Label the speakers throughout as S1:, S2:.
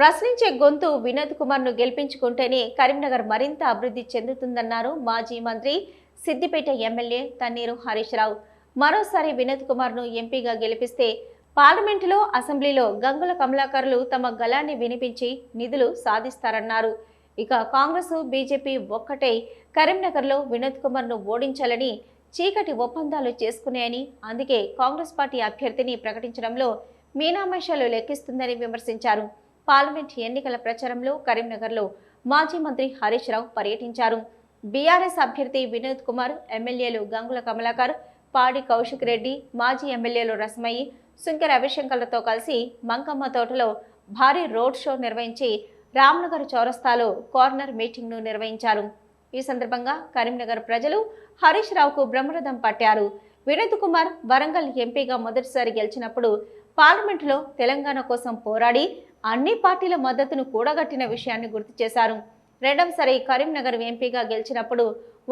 S1: ప్రశ్నించే గొంతు వినోద్ కుమార్ను గెలిపించుకుంటేనే కరీంనగర్ మరింత అభివృద్ధి చెందుతుందన్నారు మాజీ మంత్రి సిద్దిపేట ఎమ్మెల్యే తన్నీరు హరీష్ రావు. మరోసారి వినోద్ కుమార్ను ఎంపీగా గెలిపిస్తే పార్లమెంటులో అసెంబ్లీలో గంగుల కమలాకర్లు తమ గలాన్ని వినిపించి నిధులు సాధిస్తారన్నారు. ఇక కాంగ్రెస్ బీజేపీ ఒక్కటై కరీంనగర్లో వినోద్ కుమార్ను ఓడించాలని చీకటి ఒప్పందాలు చేసుకున్నాయని అందుకే కాంగ్రెస్ పార్టీ అభ్యర్థిని ప్రకటించడంలో మీనామేషాలు లెక్కిస్తుందని విమర్శించారు. పార్లమెంట్ ఎన్నికల ప్రచారంలో కరీంనగర్లో మాజీ మంత్రి హరీష్ రావు పర్యటించారు. బీఆర్ఎస్ అభ్యర్థి వినోద్ కుమార్ ఎమ్మెల్యేలు గంగుల కమలాకర్ పాడి కౌశిక్ రెడ్డి మాజీ ఎమ్మెల్యేలు రసమయ్యి సుంకె రవిశంకర్లతో కలిసి మంకమ్మ తోటలో భారీ రోడ్ షో నిర్వహించి రామ్నగర్ చౌరస్తాలో కార్నర్ మీటింగ్ను నిర్వహించారు. ఈ సందర్భంగా కరీంనగర్ ప్రజలు హరీష్ రావుకు బ్రహ్మరథం పట్టారు. వినోద్ కుమార్ వరంగల్ ఎంపీగా మొదటిసారి గెలిచినప్పుడు పార్లమెంటులో తెలంగాణ కోసం పోరాడి అన్ని పార్టీల మద్దతును కూడగట్టిన విషయాన్ని గుర్తు చేశారు. రెండవసారి కరీంనగర్ ఎంపీగా గెలిచినప్పుడు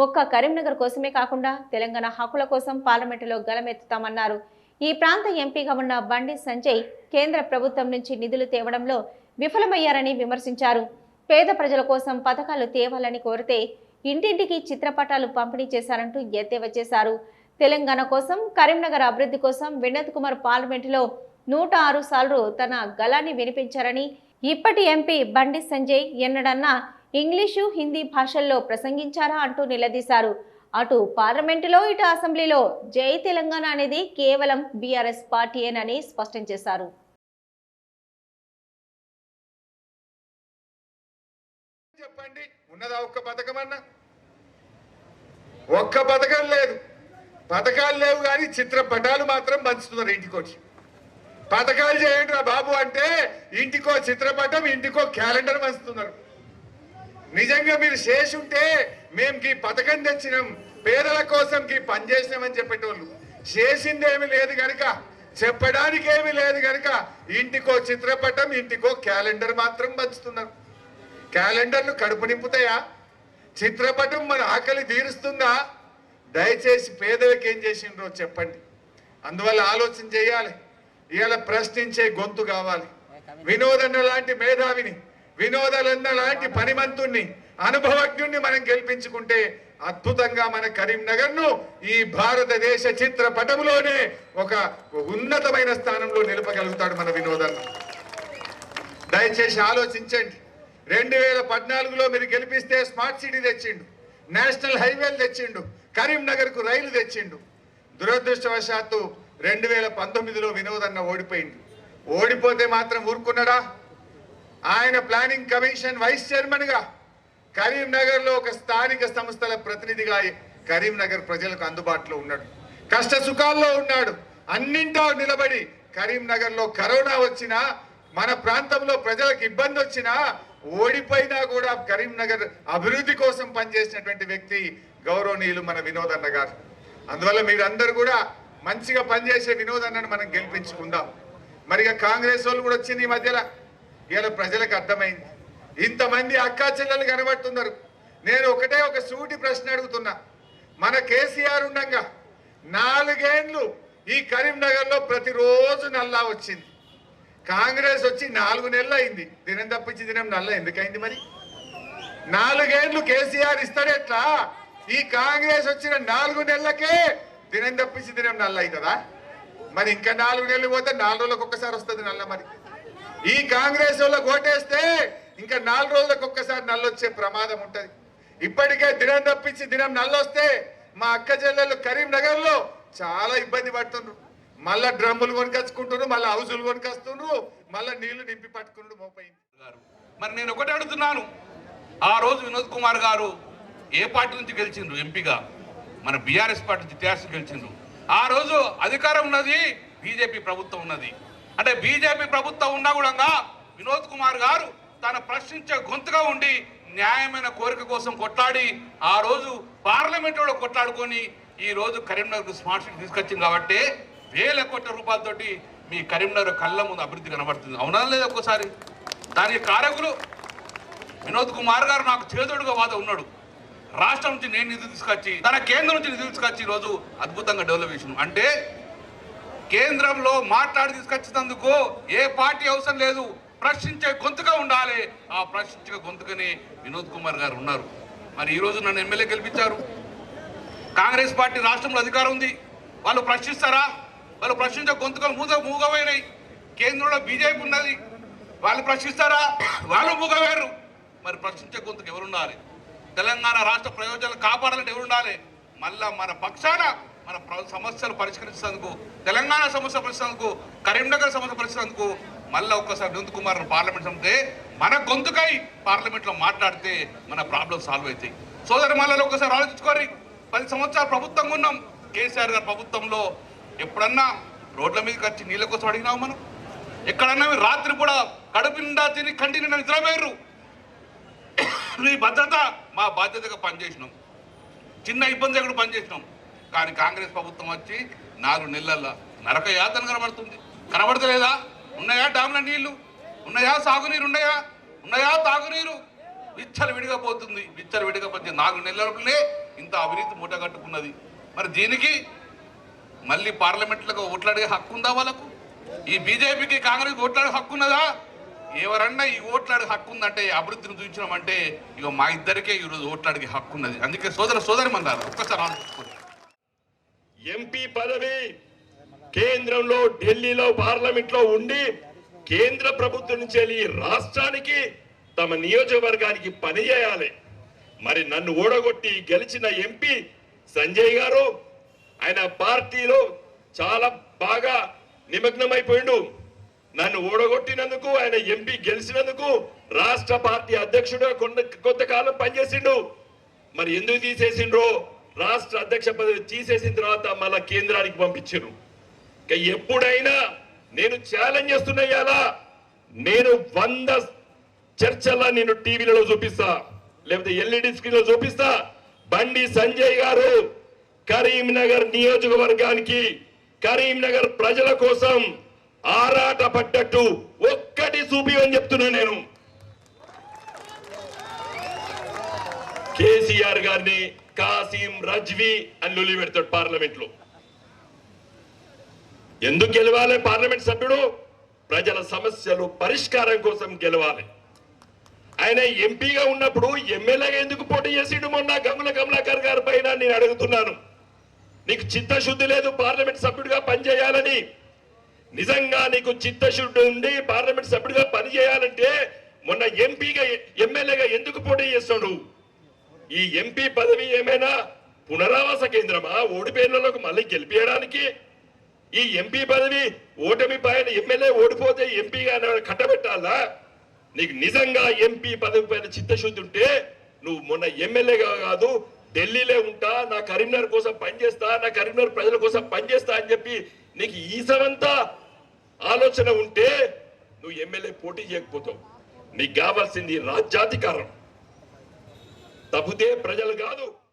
S1: ఒక్క కరీంనగర్ కోసమే కాకుండా తెలంగాణ హక్కుల కోసం పార్లమెంటులో గలమెత్తుతామన్నారు. ఈ ప్రాంత ఎంపీగా ఉన్న బండి సంజయ్ కేంద్ర ప్రభుత్వం నుంచి నిధులు తేవడంలో విఫలమయ్యారని విమర్శించారు. పేద ప్రజల కోసం పథకాలు తేవాలని కోరితే ఇంటింటికి చిత్రపటాలు పంపిణీ చేశారంటూ ఎద్దేవా చేశారు. తెలంగాణ కోసం కరీంనగర్ అభివృద్ధి కోసం వినోద్ కుమార్ పార్లమెంటులో నూట ఆరు సార్లు తన గలాన్ని వినిపించారని ఇప్పటి ఎంపీ బండి సంజయ్ ఎన్నడన్నా ఇంగ్లీషు హిందీ భాషల్లో ప్రసంగించారా అంటూ నిలదీశారు. అటు పార్లమెంటులో ఇటు అసెంబ్లీలో జై తెలంగాణ అనేది కేవలం బీఆర్ఎస్ పార్టీయేనని స్పష్టం చేశారు.
S2: చెప్పండి ఉన్నదా ఒక్క పథకం అన్నా ఒక్క పథకం లేదు. పథకాలు లేవు కానీ చిత్రపటాలు మాత్రం పంచుతున్నారు ఇంటికొచ్చి. పథకాలు చేయండి రా బాబు అంటే ఇంటికో చిత్రపటం ఇంటికో క్యాలెండర్ పంచుతున్నారు. నిజంగా మీరు చేసి ఉంటే మేము ఈ పథకం తెచ్చినాం పేదల కోసం ఈ పని చేసినామని చెప్పేటోళ్ళు. చేసిందేమి లేదు కనుక చెప్పడానికి ఏమి లేదు కనుక ఇంటికో చిత్రపటం ఇంటికో క్యాలెండర్ మాత్రం పంచుతున్నారు. క్యాలెండర్లు కడుపు నింపుతాయా? చిత్రపటం మన ఆకలి తీరుస్తుందా? దయచేసి పేదలకు ఏం చేసిండ్రో చెప్పండి. అందువల్ల ఆలోచన చేయాలి. ఇవాళ ప్రశ్నించే గొంతు కావాలి. వినోదన్న లాంటి మేధావిని వినోదలన్న లాంటి పనిమంతుణ్ణి అనుభవజ్ఞుణ్ణి మనం గెలిపించుకుంటే అద్భుతంగా మన కరీంనగర్ను ఈ భారతదేశ చిత్రపటంలోనే ఒక ఉన్నతమైన స్థానంలో నిలపగలుగుతాడు మన వినోదన్న. దయచేసి ఆలోచించండి. రెండు వేల పద్నాలుగులో మీరు గెలిపిస్తే స్మార్ట్ సిటీ తెచ్చిండు నేషనల్ హైవేలు తెచ్చిండు కరీంనగర్కు రైలు తెచ్చిండు. దురదృష్టవశాత్తు రెండు వేల పంతొమ్మిదిలో వినోదన్న ఓడిపోయింది. ఓడిపోతే మాత్రం ఊరుకున్నాడా? ఆయన ప్లానింగ్ కమిషన్ వైస్ చైర్మన్గా కరీంనగర్లో ఒక స్థానిక సంస్థల ప్రతినిధిగా కరీంనగర్ ప్రజలకు అందుబాటులో ఉన్నాడు. కష్ట సుఖాల్లో ఉన్నాడు. అన్నింటా నిలబడి కరీంనగర్లో కరోనా వచ్చినా మన ప్రాంతంలో ప్రజలకు ఇబ్బంది వచ్చినా ఓడిపోయినా కూడా కరీంనగర్ అభివృద్ధి కోసం పనిచేసినటువంటి వ్యక్తి గౌరవనీయులు మన వినోదన్న గారు. అందువల్ల మీరందరూ కూడా మంచిగా పనిచేసే వినోదన్నను మనం గెలిపించుకుందాం. మరి ఇక కాంగ్రెస్ వాళ్ళు కూడా వచ్చింది ఈ మధ్యలో. ఇలా ప్రజలకు అర్థమైంది. ఇంతమంది అక్కా చెల్లెలు కనబడుతున్నారు. నేను ఒకటే ఒక సూటి ప్రశ్న అడుగుతున్నా. మన కేసీఆర్ ఉండగా నాలుగేండ్లు ఈ కరీంనగర్లో ప్రతిరోజు నల్లా వచ్చింది. కాంగ్రెస్ వచ్చి నాలుగు నెలలు అయింది. దినం తప్పించి దినం నల్ల ఎందుకైంది మరి? నాలుగేండ్లు కేసీఆర్ ఇస్తాడెట్లా? ఈ కాంగ్రెస్ వచ్చిన నాలుగు నెలలకే దినం తప్పించి దినం నల్ల అవుతుందా? మరి ఇంకా నాలుగు నెలలు పోతే నాలుగు రోజులకు ఒక్కసారి వస్తుంది నల్ల మరి. ఈ కాంగ్రెస్ వాళ్ళకి ఓటేస్తే ఇంకా నాలుగు రోజులకు ఒక్కసారి నల్లొచ్చే ప్రమాదం ఉంటుంది. ఇప్పటికే దినం తప్పించి దినం నల్లొస్తే మా అక్క చెల్లెళ్ళు కరీంనగర్లో చాలా ఇబ్బంది పడుతుండ్రు. మళ్ళా డ్రమ్ములు కొనుకొచ్చుకుంటున్నారు మళ్ళీ హౌజులు కొనుకొస్తున్నారు మళ్ళీ నీళ్ళు నింపి పట్టుకున్నాడు మోపైంది
S3: గారు మరి నేను ఒకటి అడుగుతున్నాను. ఆ రోజు వినోద్ కుమార్ గారు ఏ పార్టీ నుంచి గెలిచిండ్రు ఎంపీగా? మన బీఆర్ఎస్ పార్టీ జిత్యాస గెలిచిండు ఆ రోజు అధికారం ఉన్నది బీజేపీ ప్రభుత్వం ఉన్నది. అంటే బీజేపీ ప్రభుత్వం ఉన్నా కూడా వినోద్ కుమార్ గారు తన ప్రశ్నించే గొంతుగా ఉండి న్యాయమైన కోరిక కోసం కొట్లాడి ఆ రోజు పార్లమెంట్లో కొట్లాడుకొని ఈ రోజు కరీంనగర్ స్మార్ట్ సిటీ తీసుకొచ్చింది కాబట్టి వేల కోట్ల రూపాయలతోటి మీ కరీంనగర్ కళ్ళ ముందు అభివృద్ధి కనబడుతుంది. అవునా లేదా ఒక్కోసారి? దానికి కారకులు వినోద్ కుమార్ గారు నాకు చేదోడుగా వాద ఉన్నాడు. రాష్ట్రం నుంచి నేను నిధులు తీసుకొచ్చి తన కేంద్రం నుంచి నిధులు తీసుకొచ్చి ఈరోజు అద్భుతంగా డెవలప్ చేసిన అంటే కేంద్రంలో మాట్లాడి తీసుకొచ్చినందుకు ఏ పార్టీ అవసరం లేదు. ప్రశ్నించే గొంతుగా ఉండాలి. ఆ ప్రశ్నించే గొంతుకని వినోద్ కుమార్ గారు ఉన్నారు. మరి ఈ రోజు నన్ను ఎమ్మెల్యే గెలిపించారు. కాంగ్రెస్ పార్టీ రాష్ట్రంలో అధికారం ఉంది. వాళ్ళు ప్రశ్నిస్తారా? వాళ్ళు ప్రశ్నించే గొంతుకలు మూగ మూగపోయినాయి కేంద్రంలో బీజేపీ ఉన్నది. వాళ్ళు ప్రశ్నిస్తారా? వాళ్ళు మూగవేరు మరి ప్రశ్నించే గొంతుకు ఎవరు ఉండాలి తెలంగాణ రాష్ట్ర ప్రయోజనాలు కాపాడాలంటే ఎవరు ఉండాలి. మళ్ళా మన పక్షాన మన సమస్యలు పరిష్కరించేందుకు తెలంగాణ సమస్య పరిష్కరించేందుకు కరీంనగర్ సమస్య పరిష్కరించేందుకు మళ్ళీ ఒక్కసారి వినోద్ కుమార్ పార్లమెంట్ సంతే మన గొంతుకై పార్లమెంట్లో మాట్లాడితే మన ప్రాబ్లం సాల్వ్ అవుతాయి. సోదరి మళ్ళీ ఒకసారి ఆలోచించుకోరి. పది సంవత్సరాలు ప్రభుత్వంగా ఉన్నాం. కేసీఆర్ గారి ప్రభుత్వంలో ఎప్పుడన్నా రోడ్ల మీదకి వచ్చి నీళ్ళ కోసం అడిగినావు మనం? ఎక్కడన్నా రాత్రి కూడా కడుపు నిండా తిని కంటి నిండా నిద్రపోయారు మీ భద్రత మా బాధ్యతగా పనిచేసినాం. చిన్న ఇబ్బంది కూడా పనిచేసినాం. కానీ కాంగ్రెస్ ప్రభుత్వం వచ్చి నాలుగు నెలల నరక యాతన కనబడుతుంది. కనబడతలేదా? ఉన్నాయా డామ్ల నీళ్ళు? ఉన్నాయా సాగునీరు ఉన్నాయా? ఉన్నాయా తాగునీరు? విచ్చలు విడిగా పోతుంది. విచ్చలు విడిగా పోతే నాలుగు నెలలనే ఇంత అవినీతి మూట కట్టుకున్నది. మరి దీనికి మళ్ళీ పార్లమెంట్లకు ఓట్లాడే హక్కు ఉందా వాళ్ళకు? ఈ బీజేపీకి కాంగ్రెస్కి ఓట్లాడే హక్కు ఉన్నదా? ఎవరన్నా ఈ ఓట్లాడికి హక్కు ఉందంటే అభివృద్ధిని చూపించడం ఇక మా ఇద్దరికే ఈరోజు ఓట్లాడికి హక్కు ఉన్నది. అందుకే సోదర సోదరి మన్నారు ఒక్కసారి ఆలోచించుకోండి.
S4: ఎంపీ పదవి కేంద్రంలో ఢిల్లీలో పార్లమెంట్లో ఉండి కేంద్ర ప్రభుత్వం నుంచి వెళ్ళి రాష్ట్రానికి తమ నియోజకవర్గానికి పని చేయాలి. మరి నన్ను ఓడగొట్టి గెలిచిన ఎంపీ సంజయ్ గారు ఆయన పార్టీలో చాలా బాగా నిమగ్నమైపోయిండు. నన్ను ఓడగొట్టినందుకు ఆయన ఎంపీ గెలిచినందుకు రాష్ట్ర పార్టీ అధ్యక్షుడు కొంత కొంతకాలం పనిచేసిండు. మరి ఎందుకు తీసేసిండ్రో? రాష్ట్ర అధ్యక్ష పదవి తీసేసిన తర్వాత మళ్ళా కేంద్రానికి పంపించారు ఇక ఎప్పుడైనా నేను ఛాలెంజ్ చేస్తున్నా ఇవాళ నేను వంద చర్చల్లో నేను టీవీలలో చూపిస్తా. లేకపోతే ఎల్ఈడి స్క్రీన్లో చూపిస్తా. బండి సంజయ్ గారు కరీంనగర్ నియోజకవర్గానికి కరీంనగర్ ప్రజల కోసం ఆరాట పడ్డట్టు ఒక్కటి చూపివని చెప్తున్నా నేను. కేసీఆర్ గారిని కాసిం రజ్వీ అని లొలి పెడతాడు పార్లమెంట్లో ఎందుకు గెలవాలి పార్లమెంట్ సభ్యుడు? ప్రజల సమస్యలు పరిష్కారం కోసం గెలవాలి. ఆయన ఎంపీగా ఉన్నప్పుడు ఎమ్మెల్యేగా ఎందుకు పోటీ చేసిండు మొన్న గంగుల కమలాకర్ గారి పైన నేను అడుగుతున్నాను. నీకు చిత్తశుద్ధి లేదు పార్లమెంట్ సభ్యుడిగా పనిచేయాలని. నిజంగా నీకు చిత్తశుద్ధి ఉండి పార్లమెంట్ సభ్యుడిగా పనిచేయాలంటే మొన్న ఎంపీగా ఎమ్మెల్యేగా ఎందుకు పోటీ చేస్తాడు? ఈ ఎంపీ పదవి ఏమైనా పునరావాస కేంద్రమా? ఓడిపోయినలోకి మళ్ళీ గెలిపించడానికి ఈ ఎంపీ పదవి ఓటమి పైన ఎమ్మెల్యే ఓడిపోతే ఎంపీగా కట్టబెట్టాలా? నీకు నిజంగా ఎంపీ పదవి పైన చిత్తశుద్ధి ఉంటే నువ్వు మొన్న ఎమ్మెల్యేగా కాదు ఢిల్లీలో ఉంటా నా కరీంనగర్ కోసం పనిచేస్తా నా కరీంనగర్ ప్రజల కోసం పనిచేస్తా అని చెప్పి నీకు ఈసవంతా ఆలోచన ఉంటే నువ్వు ఎమ్మెల్యే పోటీ చేయకపోతావు. నీకు కావాల్సింది రాజ్యాధికారం. తప్పితే ప్రజలు కాదు.